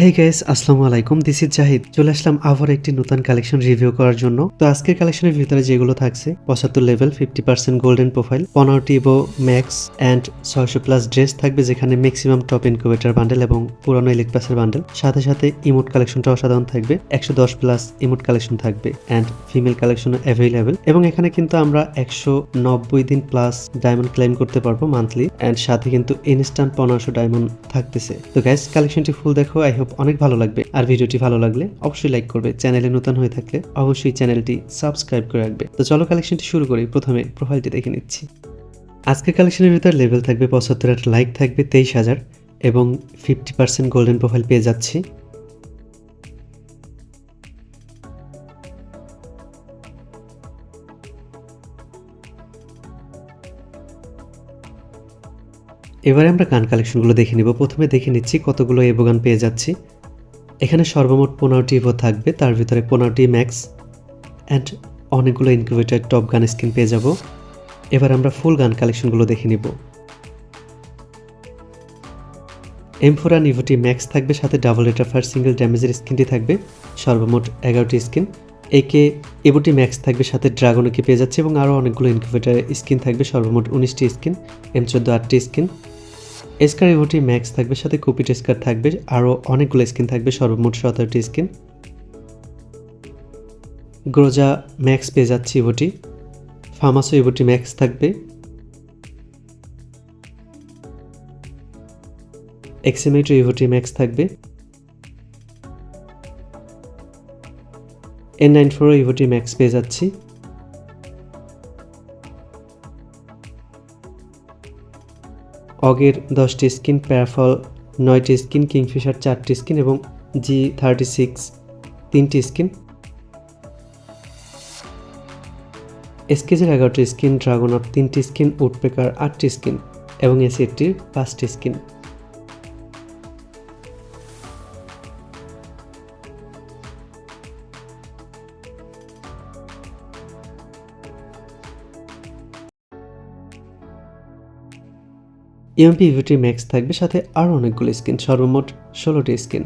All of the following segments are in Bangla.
হে গাইস আসসালামু আলাইকুম। দিস ইজ জাহিদ চলে আসলাম আবার একটি নতুন কালেকশন রিভিউ করার জন্য। তো আজকের কালেকশনের ভিতরে যেগুলো থাকছে, পঁচাত্তর level fifty percent golden profile পনেরোটি ইভো ম্যাক্স অ্যান্ড ছয়শো প্লাস ড্রেস থাকবে, যেখানে ম্যাক্সিমাম টপ ইনকিউবেটার বান্ডেল এবং পুরনো ইলেক পাসের বান্ডেল সাথে সাথে ইমোট কালেকশনটা অসাধারণ থাকবে, একশো দশ প্লাস ইমোট কালেকশন থাকবে অ্যান্ড ফিমেল কালেকশন অ্যাভেলেবেল এবং এখানে কিন্তু আমরা একশো নব্বই দিন প্লাস ডায়মন্ড ক্লেম করতে পারব মান্থলি অ্যান্ড সাথে কিন্তু ইনস্ট্যান্ট পনেরোশো ডায়মন্ড থাকতেছে। তো গ্যাস কালেকশনটি ফুল দেখো আই হোপ অনেক ভালো লাগবে। আর ভিডিওটি ভালো লাগলে অবশ্যই লাইক করবে। চ্যানেলে নতুন হয়ে থাকলে অবশ্যই চ্যানেলটি সাবস্ক্রাইব করে রাখবে। তো চলো কালেকশনটি শুরু করি। প্রথমে প্রোফাইলটি দেখে নিচ্ছি। আজকের কালেকশনের ভিতর লেভেল থাকবে পঁচাত্তর লাইক থাকবে তেইশ হাজার এবং ফিফটি পার্সেন্ট গোল্ডেন প্রোফাইল পেয়ে যাচ্ছি। এবারে আমরা গান কালেকশনগুলো দেখে নিব। প্রথমে দেখে নিচ্ছি কতগুলো এভো গান পেয়ে যাচ্ছি। এখানে সর্বমোট পনেরোটি ইভো থাকবে, তার ভিতরে পনেরোটি ম্যাক্স অ্যান্ড অনেকগুলো ইনকিউবেটার টপ গান স্কিন পেয়ে যাব। এবার আমরা ফুল গান কালেকশনগুলো দেখে নিব। এম ফোর আর নিভোটি ম্যাক্স থাকবে, সাথে ডাবল রেটার ফার সিঙ্গেল ড্যামেজের স্কিনটি থাকবে, সর্বমোট এগারোটি স্কিন একে এবটি ম্যাক্স থাকবে, সাথে ড্রাগনকে পেয়ে যাচ্ছে এবং আরও অনেকগুলো ইনকিউবেটার স্কিন থাকবে, সর্বমোট উনিশটি স্কিন এম চোদ্দ আটটি স্কিন এসকার ইভোটি ম্যাক্স থাকবে, সাথে কুপিট এসকার থাকবে, আরও অনেকগুলো স্কিন থাকবে, সর্বমোট সতেরোটি স্কিন গ্রোজা ম্যাক্স পেয়ে যাচ্ছে ইভোটি ফার্মাসো ইভোটি ম্যাক্স থাকবে। এক্সিমেট্রি ইভোটি ম্যাক্স থাকবে। এন নাইন ফোর ইভোটি ম্যাক্স পেয়ে যাচ্ছি। অগের দশটি স্কিন প্যারাফল নয়টি স্কিন কিংফিশার চারটি স্কিন এবং জি থার্টি সিক্স তিনটি স্কিন। এসকেজের এগারোটি স্কিন ড্রাগনর তিনটি স্কিন উডপেকার আটটি স্কিন এবং এসিটির পাঁচটি স্কিন। ইএমপি ইভিটি ম্যাক্স থাকবে, সাথে আরও অনেকগুলো স্কিন সর্বমোট ষোলোটি skin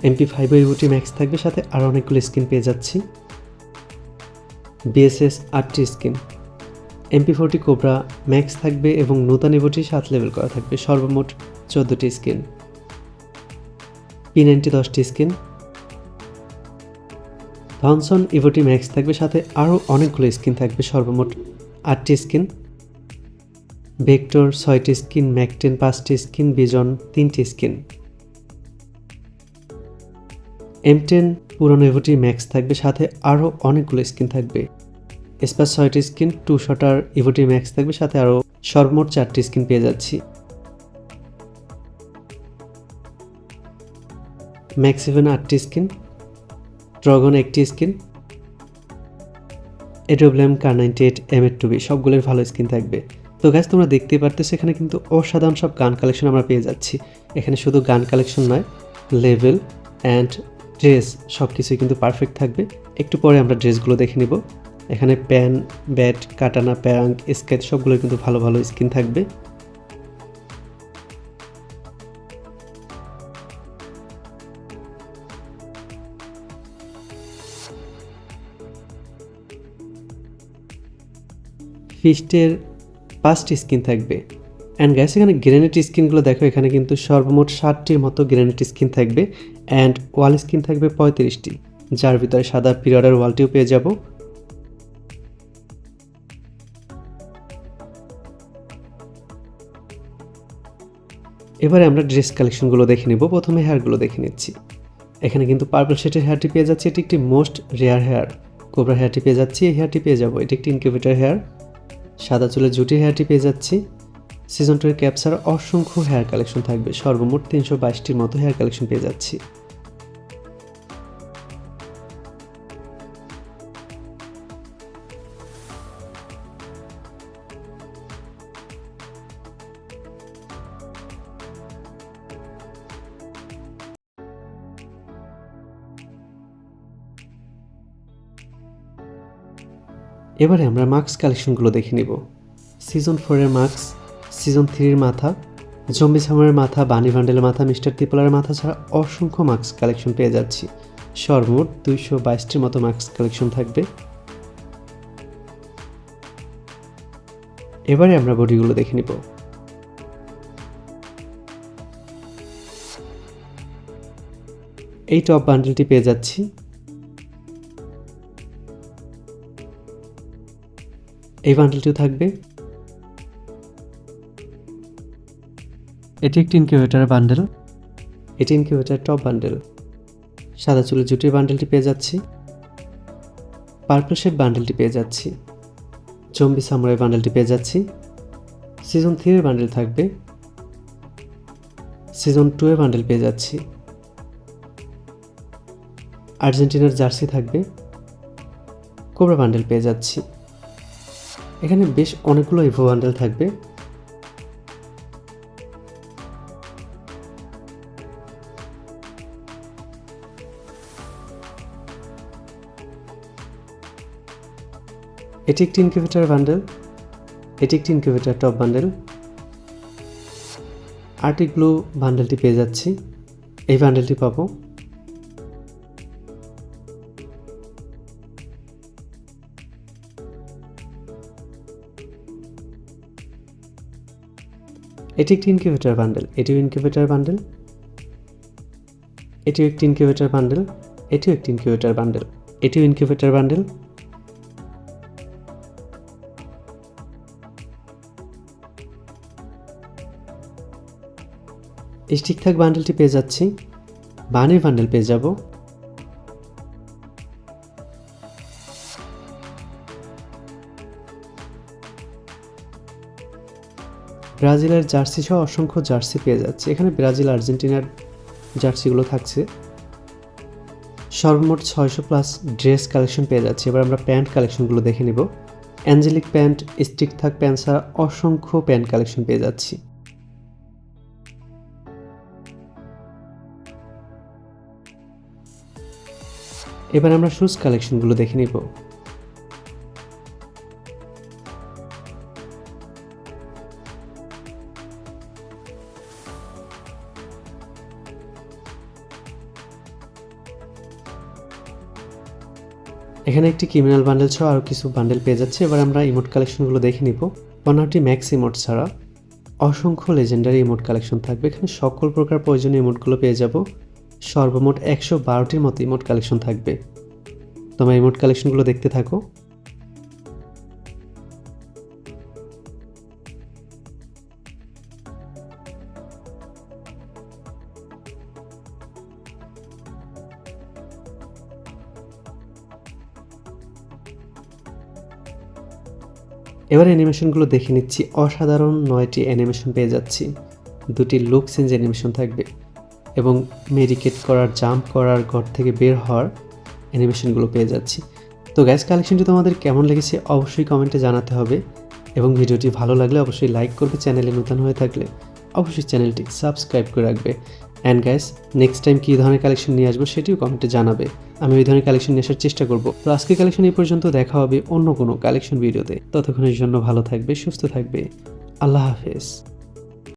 MP five EVT max থাকবে, সাথে আরও অনেকগুলো স্কিন পেয়ে যাচ্ছি। বিএসএস আটটি skin MP forty cobra max থাকবে এবং নূতন ইভোটি সাত লেভেল করা থাকবে, সর্বমোট চোদ্দোটি স্কিন পি নাইনটি দশটি স্কিন থনসন ইভোটি ম্যাক্স থাকবে, সাথে আরও অনেকগুলো স্কিন থাকবে, সর্বমোট আটটি স্কিন ভেক্টর ছয়টি স্কিন, ম্যাকটেন পাঁচটি স্কিন, বিজন তিনটি স্কিন। এম টেন পুরনো ইভোটি ম্যাক্স থাকবে, সাথে আরও অনেকগুলো স্কিন থাকবে। স্পাস ছয়টি স্কিন, টু শটার ইভোটি ম্যাক্স থাকবে, সাথে আরও সর্বমোট চারটি স্কিন পেয়ে যাচ্ছি। ম্যাক্স ইভেন আটটি স্কিন, ড্রাগন একটি স্কিন এডোব্লেম কার নাইনটি এইট এম এর টুবি সবগুলোর ভালো স্কিন থাকবে। তো গ্যাস তোমরা দেখতে পারতেছো এখানে কিন্তু অসাধারণ সব গান কালেকশন আমরা পেয়ে যাচ্ছি। এখানে শুধু গান কালেকশন নয় লেভেল অ্যান্ড ড্রেস সব কিছুই কিন্তু পারফেক্ট থাকবে। একটু পরে আমরা ড্রেসগুলো দেখে নিব। এখানে প্যান ব্যাট, কাটানা প্যারাঙ্ক স্কেচ সবগুলো কিন্তু ভালো ভালো স্কিন থাকবে। ফিস্টের পাঁচটি স্কিন থাকবে। অ্যান্ড গ্যাস এখানে গ্রেনেট স্কিনগুলো দেখো, এখানে কিন্তু সর্বমোট ষাটটির মতো গ্রেনেট স্কিন থাকবে অ্যান্ড ওয়াল স্কিন থাকবে পঁয়ত্রিশটি, যার ভিতরে সাদা পিরিয়ডের ওয়ালটিও পেয়ে যাব। এবারে আমরা ড্রেস কালেকশনগুলো দেখে নিব, প্রথমে হেয়ারগুলো দেখে নিচ্ছি। এখানে কিন্তু পার্পল শেটের হেয়ারটি পেয়ে যাচ্ছে, এটি একটি মোস্ট রেয়ার হেয়ার কোবরা হেয়ারটি পেয়ে যাচ্ছি, এই হেয়ারটি পেয়ে যাব, এটি একটি ইনকিউবেটার হেয়ার সাদা চুলের জুটি হেয়ারটি পেয়ে যাচ্ছি। সিজন টুয়ের ক্যাপসার অসংখ্য হেয়ার কালেকশন থাকবে। সর্বমোট তিনশো বাইশটির মতো হেয়ার কালেকশন পেয়ে যাচ্ছি। এবারে আমরা মার্কস কালেকশনগুলো দেখে নিব। সিজন ফোরের মার্কস সিজন থ্রির মাথা, জম্বি সামারের মাথা বানি বান্ডেলের মাথা, মিস্টার ত্রিপলারের মাথা ছাড়া অসংখ্য মাস্ক কালেকশন পেয়ে যাচ্ছি। সর্বমোট দুইশো বাইশটির মতো মাস্ক কালেকশন থাকবে। এবারে আমরা বডিগুলো দেখে নিব। এই টপ বান্ডেলটি পেয়ে যাচ্ছি। এই বান্ডেলটিও থাকবে। এটি একটি ইনকিউবেটার বান্ডেল। এটি ইনকিউবেটার টপ বান্ডেল। সাদা চুলের জুটির বান্ডেলটি পেয়ে যাচ্ছি। পার্পল শেড বান্ডেলটি পেয়ে যাচ্ছি। জম্বি সামুরাই বান্ডেলটি পেয়ে যাচ্ছি। সিজন থ্রির বান্ডেল থাকবে। সিজন টু এর বান্ডেল পেয়ে যাচ্ছি। আর্জেন্টিনার জার্সি থাকবে। কোবরা বান্ডেল পেয়ে যাচ্ছি। এখানে বেশ অনেকগুলো ইভো বান্ডেল থাকবে। এটি একটি ইনকিউবেটার বান্ডেল এটি একটি incubator top bundle arctic blue বান্ডেলটি পেয়ে যাচ্ছি। এই বান্ডেলটি পাবো। এটি একটি ইনকিউবেটার বান্ডেল এটিও ইনকিউবেটার বান্ডেল এটিও একটি ইনকিউবেটার বান্ডেল এটিও একটি ইনকিউবেটার বান্ডেল এটিও ইনকিউবেটার বান্ডেল এই ঠিকঠাক বান্ডেলটি পেয়ে যাচ্ছি। বানির বান্ডেল পেয়ে যাব। ব্রাজিলের জার্সি সহ অসংখ্য জার্সি পেয়ে যাচ্ছে। এখানে ব্রাজিল, আর্জেন্টিনার জার্সিগুলো থাকছে। সর্বমোট ছয়শো প্লাস ড্রেস কালেকশন পেয়ে যাচ্ছে। এবার আমরা প্যান্ট কালেকশনগুলো দেখে নিব। অ্যাঞ্জেলিক প্যান্ট, স্টিক থাক প্যান্ট ছাড়া অসংখ্য প্যান্ট কালেকশন পেয়ে যাচ্ছি। এবার আমরা শুজ কালেকশনগুলো দেখে নিব। এখানে একটি ক্রিমিনাল বান্ডেল ছাড়া আরও কিছু বান্ডেল পেয়ে যাচ্ছে। এবার আমরা ইমোট কালেকশনগুলো দেখে নিব। পনেরোটি ম্যাক্স ইমোট ছাড়া। অসংখ্য লেজেন্ডারি ইমোট কালেকশন থাকবে। এখানে সকল প্রকার প্রয়োজনীয় ইমোটগুলো পেয়ে যাব। সর্বমোট একশো বারোটির মতো ইমোট কালেকশন থাকবে। তোমার ইমোট কালেকশনগুলো দেখতে থাকো। এবার অ্যানিমেশনগুলো দেখে নিচ্ছি। অসাধারণ নয়টি অ্যানিমেশন পেয়ে যাচ্ছি। দুটি লুক চেঞ্জ অ্যানিমেশন থাকবে এবং মেডিকেট করার জাম্প করার, ঘর থেকে বের হওয়ার অ্যানিমেশনগুলো পেয়ে যাচ্ছি। তো গ্যাস কালেকশনটি তোমাদের কেমন লেগেছে অবশ্যই কমেন্টে জানাতে হবে এবং ভিডিওটি ভালো লাগলে অবশ্যই লাইক করবে চ্যানেলে নতুন হয়ে থাকলে অবশ্যই চ্যানেলটি সাবস্ক্রাইব করে রাখবে। অ্যান্ড গাইস নেক্সট টাইম কী ধরনের কালেকশন নিয়ে আসব সেটিও কমেন্টে জানাবে। আমি ওই ধরনের কালেকশন নিয়ে আসার চেষ্টা করব। তো আজকে কালেকশন এই পর্যন্ত, দেখা হবে অন্য কোনো কালেকশন ভিডিওতে ততক্ষণের জন্য ভালো থাকবে, সুস্থ থাকবে। আল্লাহ হাফেজ।